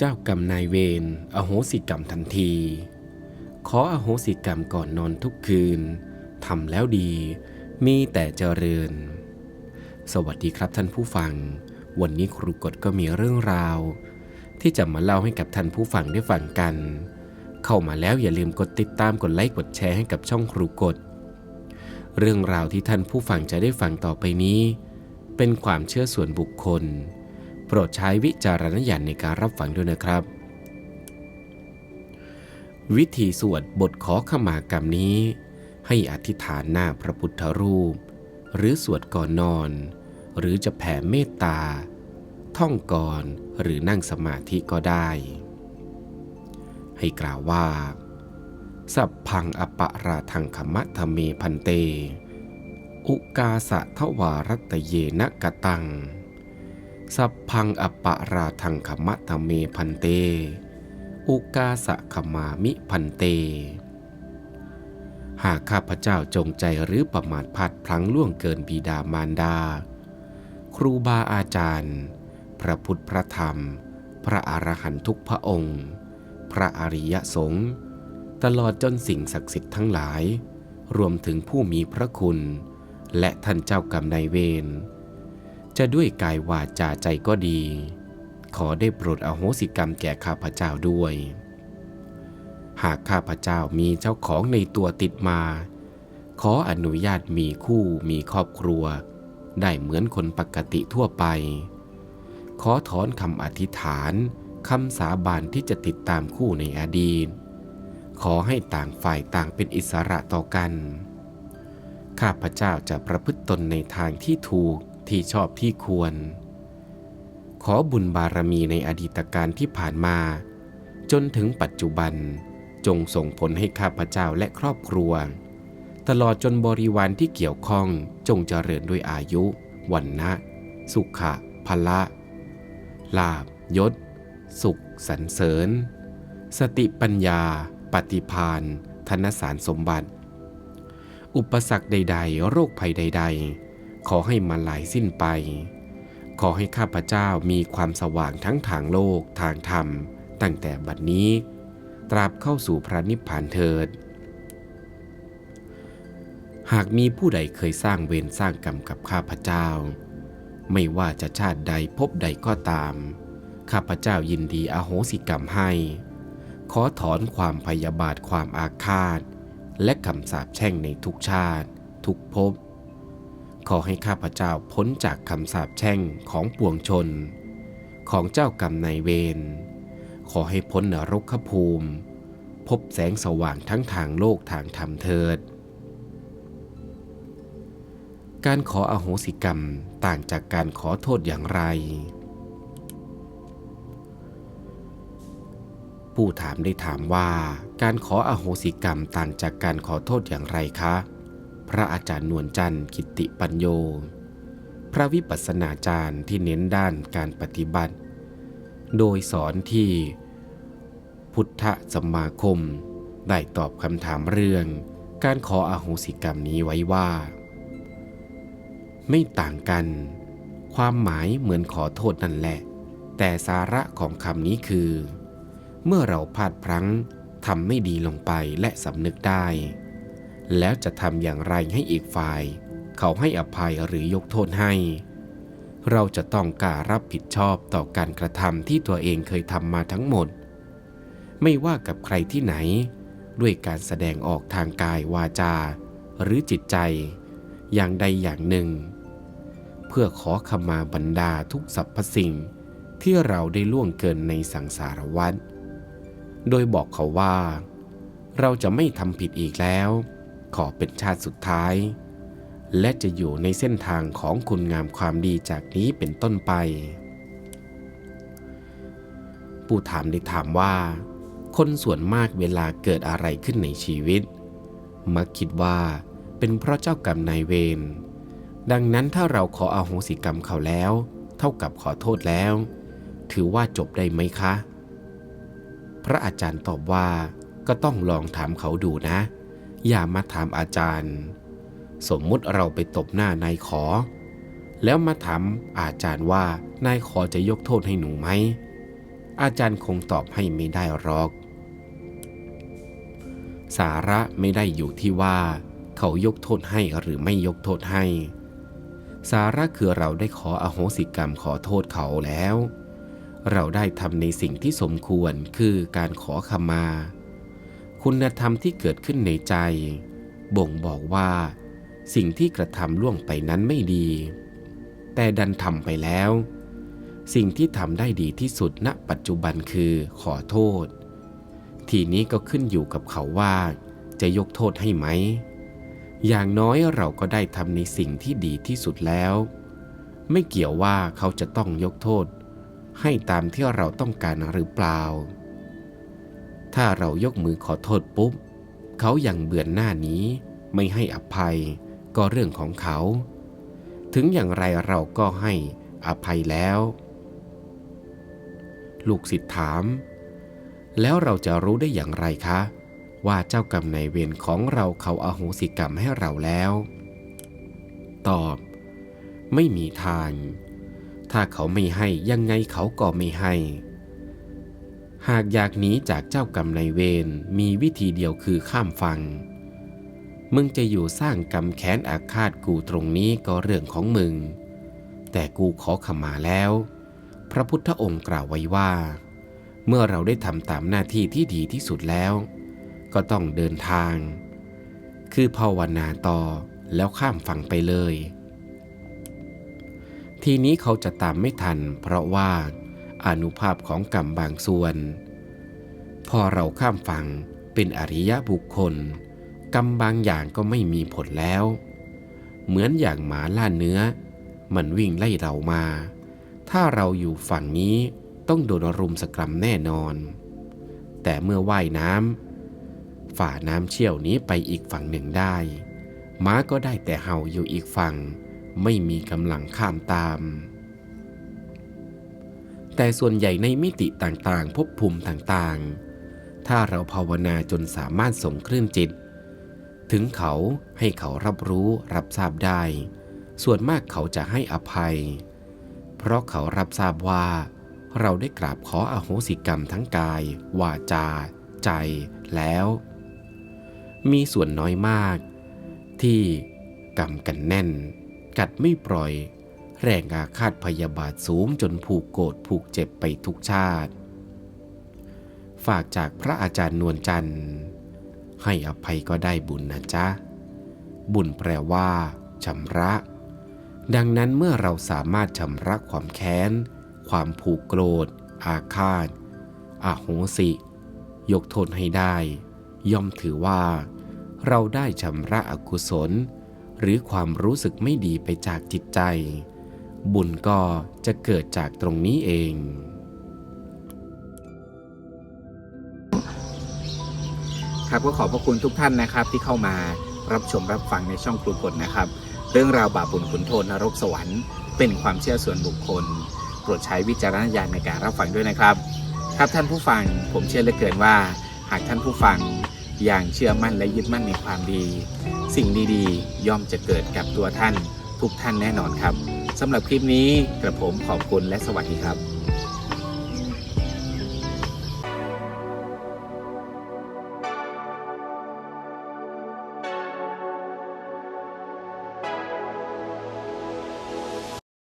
เจ้ากรรมนายเวรอโหสิกรรมทันที ขออโหสิกรรมก่อนนอนทุกคืนทำแล้วดี มีแต่เจริญ สวัสดีครับท่านผู้ฟัง วันนี้ครูกฎก็มีเรื่องราว ที่จะมาเล่าให้กับท่านผู้ฟังได้ฟังกัน เข้ามาแล้วอย่าลืมกดติดตามกดไลค์กดแชร์ให้กับช่องครูกฎเรื่องราวที่ท่านผู้ฟังจะได้ฟังต่อไปนี้ เป็นความเชื่อส่วนบุคคล โปรดใช้วิจารณญาณในการรับฟังด้วยนะครับ วิธีสวดบทขอขมากรรมนี้ ให้อธิษฐานหน้าพระพุทธรูป หรือสวดก่อนนอน หรือจะแผ่เมตตา ท่องก่อนหรือนั่งสมาธิก็ได้ ให้กล่าวว่า สัพพังอปะราทังขมะทะเมพันเต อุกาสะทวารัตเยนกตัง สัพพังอปะราทังขมะทะเมพันเต อุกาสะขมามิพันเต หากข้าพเจ้าจงใจหรือประมาทพลัดพลั้งล่วงเกินบิดามารดา ครูบาอาจารย์ พระพุทธพระธรรม พระอรหันตุกพระองค์ พระอริยสงฆ์ตลอดจนสิ่งศักดิ์สิทธิ์ทั้งหลาย รวมถึงผู้มีพระคุณ และท่านเจ้ากรรมนายเวร จะด้วยกายวาจาใจก็ดี ขอได้โปรดอโหสิกรรมแก่ข้าพเจ้าด้วย หากข้าพเจ้ามีเจ้าของในตัวติดมา ขออนุญาตมีคู่มีครอบครัว ได้เหมือนคนปกติทั่วไป ขอถอนคำอธิษฐานคำสาบานที่จะติดตามคู่ในอดีต ขอให้ต่างฝ่ายต่างเป็นอิสระต่อกัน ข้าพเจ้าจะประพฤติตนในทางที่ถูก ที่ชอบที่ควร ขอบุญบารมีในอดีตการที่ผ่านมา จนถึงปัจจุบันจงส่งผลให้ข้าพเจ้าและครอบครัว ตลอดจนบริวารที่เกี่ยวข้องจงเจริญด้วยอายุ วันนะ สุขะพละ ลาบยศ สุขสรรเสริญ สติปัญญา ปฏิพานธนสารสมบัติ อุปสรรคใด ๆ โรคภัยใด ๆ ขอให้มาลายสิ้นไป ขอให้ข้าพเจ้ามีความสว่างทั้งทางโลกทางธรรม ตั้งแต่บัดนี้ ตราบเข้าสู่พระนิพพานเถิด หากมีผู้ใดเคยสร้างเวรสร้างกรรมกับข้าพเจ้า ไม่ว่าจะชาติใดพบใดก็ตาม ข้าพเจ้ายินดีอโหสิกรรมให้ ขอถอนความพยาบาทความอาฆาต และคำสาปแช่งในทุกชาติ ทุกภพ ขอให้ข้าพเจ้าพ้นจากคำสาปแช่งของปวงชน ของเจ้ากรรมนายเวร ขอให้พ้นนรกขภูมิ พบแสงสว่างทั้งทางโลกทางธรรมเถิด การขออโหสิกรรมต่างจากการขอโทษอย่างไร ผู้ถามได้ถามว่าการขออโหสิกรรมต่างจากการขอโทษอย่างไรคะ พระอาจารย์นวลจันทร์กิติปัญโย พระวิปัสสนาจารย์ที่เน้นด้านการปฏิบัติ โดยสอนที่พุทธสมาคม ได้ตอบคำถามเรื่องการขออโหสิกรรมนี้ไว้ว่า ไม่ต่างกัน ความหมายเหมือนขอโทษนั่นแหละ แต่สาระของคำนี้คือ เมื่อเราพลาดพลั้งทำไม่ดีลงไปและสำนึกได้ แล้วจะทำอย่างไรให้อีกฝ่าย เขาให้อภัยหรือยกโทษให้ เราจะต้องการรับผิดชอบต่อการกระทำที่ตัวเองเคยทำมาทั้งหมด ไม่ว่ากับใครที่ไหน ด้วยการแสดงออกทางกายวาจา หรือจิตใจ อย่างใดอย่างหนึ่ง เพื่อขอขมาบรรดาทุกสรรพสิ่งที่เราได้ล่วงเกินในสังสารวัฏโดยบอกเขาว่า เราจะไม่ทำผิดอีกแล้ว ขอเป็นชาติสุดท้าย และจะอยู่ในเส้นทางของคุณงามความดีจากนี้เป็นต้นไป ผู้ถามได้ถามว่า คนส่วนมากเวลาเกิดอะไรขึ้นในชีวิต มักคิดว่าเป็นเพราะเจ้ากรรมนายเวรดังนั้นถ้าเราขออาโหสิกรรมเขาแล้ว เท่ากับขอโทษแล้ว ถือว่าจบได้ไหมคะ พระอาจารย์ตอบว่าก็ต้องลองถามเขาดูนะ อย่ามาถามอาจารย์ สมมุติเราไปตบหน้านายขอ แล้วมาถามอาจารย์ว่านายขอจะยกโทษให้หนูไหม อาจารย์คงตอบให้ไม่ได้หรอก สาระไม่ได้อยู่ที่ว่า เขายกโทษให้หรือไม่ยกโทษให้ สาระคือเราได้ขออโหสิกรรมขอโทษเขาแล้ว เราได้ทำในสิ่งที่สมควรคือการขอขมา คุณธรรมที่เกิดขึ้นในใจ บ่งบอกว่า สิ่งที่กระทำล่วงไปนั้นไม่ดี แต่ดันทำไปแล้ว สิ่งที่ทำได้ดีที่สุดณปัจจุบันคือขอโทษ ทีนี้ก็ขึ้นอยู่กับเขาว่า จะยกโทษให้ไหม อย่างน้อยเราก็ได้ทำในสิ่งที่ดีที่สุดแล้ว ไม่เกี่ยวว่าเขาจะต้องยกโทษ ให้ตามที่เราต้องการหรือเปล่า ถ้าเรายกมือขอโทษปุ๊บ เขายังเบือนหน้านี้ ไม่ให้อภัย ก็เรื่องของเขา ถึงอย่างไรเราก็ให้อภัยแล้ว ลูกศิษย์ถาม แล้วเราจะรู้ได้อย่างไรคะ ว่าเจ้ากรรมนายเวรของเราเขาอาโหสิกรรมให้เราแล้ว ตอบ ไม่มีทาง ถ้าเขาไม่ให้ยังไงเขาก็ไม่ให้ หากอยากหนีจากเจ้ากรรมนายเวรมีวิธีเดียวคือข้ามฟัง มึงจะอยู่สร้างกรรมแค้นอาฆาตกูตรงนี้ก็เรื่องของมึง แต่กูขอขมาแล้ว พระพุทธองค์กล่าวไว้ว่า เมื่อเราได้ทำตามหน้าที่ที่ดีที่สุดแล้ว ก็ต้องเดินทาง คือภาวนาต่อแล้วข้ามฝั่งไปเลย ทีนี้เขาจะตามไม่ทัน เพราะว่า อนุภาพของกรรมบางส่วน พอเราข้ามฝั่งเป็นอริยบุคคล กรรมบางอย่างก็ไม่มีผลแล้ว เหมือนอย่างหมาล่าเนื้อ มันวิ่งไล่เรามา ถ้าเราอยู่ฝั่งนี้ต้องโดนรุมสกรัมแน่นอน แต่เมื่อว่ายน้ำฝ่าน้ำเชี่ยวนี้ไปอีกฝั่งหนึ่งได้ม้าก็ได้แต่เห่าอยู่อีกฝั่ง ไม่มีกำลังข้ามตาม แต่ส่วนใหญ่ในมิติต่างๆ ภพภูมิต่างๆ ถ้าเราภาวนาจนสามารถส่งคลื่นจิต ถึงเขาให้เขารับรู้รับทราบได้ ส่วนมากเขาจะให้อภัย เพราะเขารับทราบว่า เราได้กราบขออโหสิกรรมทั้งกาย วาจา ใจแล้ว มีส่วนน้อยมาก ที่กรรมกันแน่น กัดไม่ปล่อย แรงอาฆาตพยาบาทสูงจนผูกโกรธผูกเจ็บไปทุกชาติ ฝากจากพระอาจารย์นวลจันทร์ ให้อภัยก็ได้บุญนะจ๊ะ บุญแปลว่าชำระ ดังนั้นเมื่อเราสามารถชำระความแค้น ความผูกโกรธ อาฆาตอาโหสิ ยกโทษให้ได้ ย่อมถือว่า เราได้ชำระอกุศล หรือความรู้สึกไม่ดีไปจากจิตใจ บุญก็จะเกิดจากตรงนี้เอง ครับก็ขอบพระคุณทุกท่านนะครับที่เข้ามารับชมรับฟังในช่องครูกฎนะครับ เรื่องราวบาปบุญคุณโทษนรกสวรรค์เป็นความเชื่อส่วนบุคคล โปรดใช้วิจารณญาณในการรับฟังด้วยนะครับ ครับท่านผู้ฟังผมเชื่อเหลือเกินว่า หากท่านผู้ฟังอย่างเชื่อมั่นและยึดมั่นในความดี สิ่งดีๆ ย่อมจะเกิดกับตัวท่านทุกท่านแน่นอนครับ สำหรับคลิปนี้กระผมขอบคุณและสวัสดีครับ